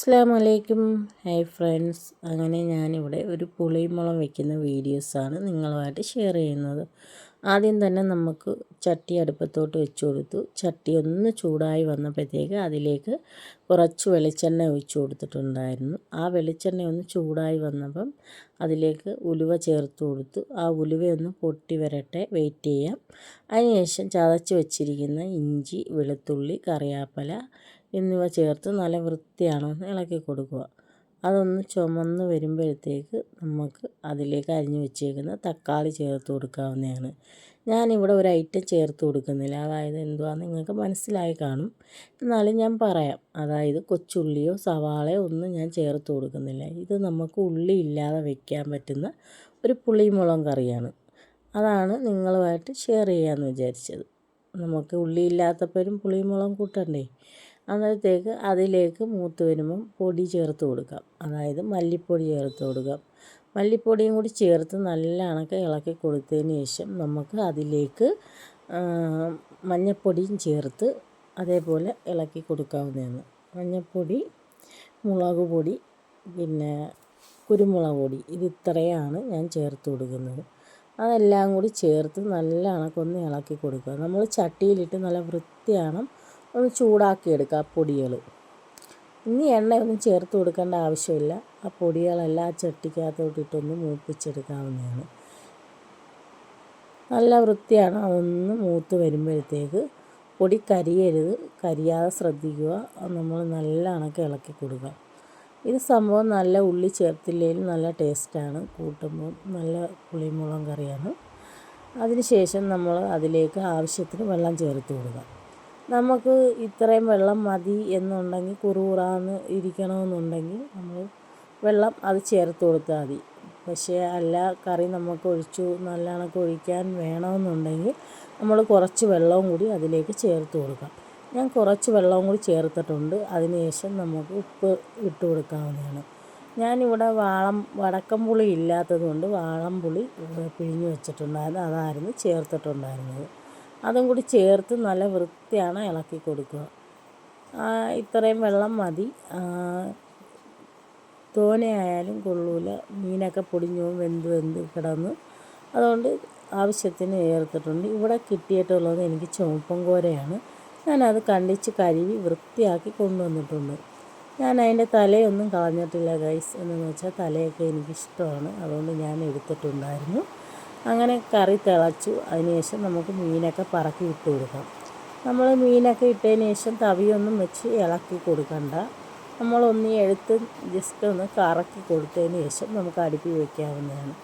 അസ്സാം വലൈക്കും hi friends അങ്ങനെ ഞാനിവിടെ ഒരു പുളിമുളം വയ്ക്കുന്ന വീഡിയോസാണ് നിങ്ങളുമായിട്ട് ഷെയർ ചെയ്യുന്നത്. ആദ്യം തന്നെ നമുക്ക് ചട്ടി അടുപ്പത്തോട്ട് വെച്ച് കൊടുത്തു. ചട്ടി ഒന്ന് ചൂടായി വന്നപ്പോഴത്തേക്ക് അതിലേക്ക് കുറച്ച് വെളിച്ചെണ്ണ ഒഴിച്ചു കൊടുത്തിട്ടുണ്ടായിരുന്നു. ആ വെളിച്ചെണ്ണ ഒന്ന് ചൂടായി വന്നപ്പം അതിലേക്ക് ഉലുവ ചേർത്ത് കൊടുത്തു. ആ ഉലുവയൊന്ന് പൊട്ടി വരട്ടെ വെയിറ്റ് ചെയ്യാം. അതിനുശേഷം ചതച്ച് വെച്ചിരിക്കുന്ന ഇഞ്ചി വെളുത്തുള്ളി കറിയാപ്പല എന്നിവ ചേർത്ത് നല്ല വൃത്തിയാണെന്ന് ഇളക്കി കൊടുക്കുക. അതൊന്ന് ചുമന്ന് വരുമ്പോഴത്തേക്ക് നമുക്ക് അതിലേക്ക് അരിഞ്ഞ് വെച്ചേക്കുന്ന തക്കാളി ചേർത്ത് കൊടുക്കാവുന്നതാണ്. ഞാനിവിടെ ഒരു ഐറ്റം ചേർത്ത് കൊടുക്കുന്നില്ല. അതായത് എന്തുവാന്ന് നിങ്ങൾക്ക് മനസ്സിലായി കാണും. എന്നാലും ഞാൻ പറയാം. അതായത് കൊച്ചുള്ളിയോ സവാളയോ ഒന്നും ഞാൻ ചേർത്ത് കൊടുക്കുന്നില്ല. ഇത് നമുക്ക് ഉള്ളി ഇല്ലാതെ വെക്കാൻ പറ്റുന്ന ഒരു പുളിമുളം കറിയാണ്. അതാണ് നിങ്ങളുമായിട്ട് ഷെയർ ചെയ്യാമെന്ന് വിചാരിച്ചത്. നമുക്ക് ഉള്ളി ഇല്ലാത്തപ്പോഴും പുളിമുളം കൂട്ടണ്ടേ? അന്നേരത്തേക്ക് അതിലേക്ക് മൂത്ത് വരുമ്പം പൊടി ചേർത്ത് കൊടുക്കാം. അതായത് മല്ലിപ്പൊടി ചേർത്ത് കൊടുക്കാം. മല്ലിപ്പൊടിയും കൂടി ചേർത്ത് നല്ല കണക്ക് ഇളക്കി കൊടുത്തതിന് ശേഷം നമുക്ക് അതിലേക്ക് മഞ്ഞൾപ്പൊടിയും ചേർത്ത് അതേപോലെ ഇളക്കി കൊടുക്കാവുന്നതാണ്. മഞ്ഞൾപ്പൊടി മുളക് പൊടി പിന്നെ കുരുമുളക് പൊടി ഇത് ഇത്രയാണ് ഞാൻ ചേർത്ത് കൊടുക്കുന്നത്. അതെല്ലാം കൂടി ചേർത്ത് നല്ല കണക്കൊന്ന് ഇളക്കി കൊടുക്കുക. നമ്മൾ ചട്ടിയിലിട്ട് നല്ല വൃത്തിയാണ് ഒന്ന് ചൂടാക്കിയെടുക്കുക ആ പൊടികൾ ഇനി എണ്ണയൊന്നും ചേർത്ത് കൊടുക്കേണ്ട ആവശ്യമില്ല. ആ പൊടികളെല്ലാം ചട്ടിക്കകത്തോട്ടിട്ടൊന്ന് മൂപ്പിച്ചെടുക്കാവുന്നതാണ്. നല്ല വൃത്തിയാണ് അതൊന്ന് മൂത്ത് വരുമ്പോഴത്തേക്ക് പൊടി കരിയരുത്. കരിയാതെ ശ്രദ്ധിക്കുക. നമ്മൾ നല്ല അണക്ക് ഇളക്കി കൊടുക്കുക. ഇത് സംഭവം നല്ല ഉള്ളി ചേർത്തില്ലെങ്കിലും നല്ല ടേസ്റ്റാണ്. കൂട്ടുമ്പോൾ നല്ല പുളിമുളക് കറിയാണ്. അതിനുശേഷം നമ്മൾ അതിലേക്ക് ആവശ്യത്തിന് വെള്ളം ചേർത്ത് കൊടുക്കുക. നമുക്ക് ഇത്രയും വെള്ളം മതി എന്നുണ്ടെങ്കിൽ കുറുകുറാന്ന് ഇരിക്കണമെന്നുണ്ടെങ്കിൽ നമ്മൾ വെള്ളം അത് ചേർത്ത് കൊടുത്താൽ മതി. പക്ഷേ അല്ല കറി നമുക്ക് ഒഴിച്ചു നല്ല കണക്ക് ഒഴിക്കാൻ വേണമെന്നുണ്ടെങ്കിൽ നമ്മൾ കുറച്ച് വെള്ളവും കൂടി അതിലേക്ക് ചേർത്ത് കൊടുക്കാം. ഞാൻ കുറച്ച് വെള്ളവും കൂടി ചേർത്തിട്ടുണ്ട്. അതിനുശേഷം നമുക്ക് ഉപ്പ് ഇട്ട് കൊടുക്കാവുന്നതാണ്. ഞാനിവിടെ വാളം വടക്കം പുളി ഇല്ലാത്തത് കൊണ്ട് വാളം പുളി പിഴിഞ്ഞ് വെച്ചിട്ടുണ്ടായിരുന്നു. അതായിരുന്നു ചേർത്തിട്ടുണ്ടായിരുന്നത്. അതും കൂടി ചേർത്ത് നല്ല വൃത്തിയാണ് ഇളക്കി കൊടുക്കുക. ഇത്രയും വെള്ളം മതി. തോനെയായാലും കൊള്ളൂല. മീനൊക്കെ പൊടിഞ്ഞു വെന്ത് വെന്ത് കിടന്ന്. അതുകൊണ്ട് ആവശ്യത്തിന് ചേർത്തിട്ടുണ്ട്. ഇവിടെ കിട്ടിയിട്ടുള്ളത് എനിക്ക് ചുവപ്പം കോരയാണ്. ഞാനത് കണ്ടിച്ച് കഴുകി വൃത്തിയാക്കി കൊണ്ടുവന്നിട്ടുണ്ട്. ഞാൻ അതിന്റെ തലയൊന്നും കളഞ്ഞിട്ടില്ല ഗൈസ്. എന്ന് വെച്ചാൽ തലയൊക്കെ എനിക്കിഷ്ടമാണ്. അതുകൊണ്ട് ഞാൻ എടുത്തിട്ടുണ്ടായിരുന്നു. അങ്ങനെ കറി തിളച്ചു. അതിനുശേഷം നമുക്ക് മീനൊക്കെ പറക്കി ഇട്ട് കൊടുക്കാം. നമ്മൾ മീനൊക്കെ ഇട്ടതിന് ശേഷം തവിയൊന്നും വെച്ച് ഇളക്കി കൊടുക്കണ്ട. നമ്മളൊന്ന് എടുത്ത് ജസ്റ്റ് ഒന്ന് കറക്കി കൊടുത്തതിന് ശേഷം നമുക്ക് അടുപ്പി വയ്ക്കാവുന്നതാണ്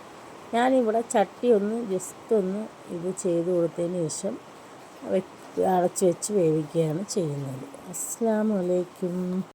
ഞാനിവിടെ ചട്ടി ഒന്ന് ജസ്റ്റ് ഒന്ന് ഇത് ചെയ്ത് കൊടുത്തതിന് ശേഷം അടച്ച് വെച്ച് വേവിക്കുകയാണ് ചെയ്യുന്നത്. അസ്സാം വലൈക്കും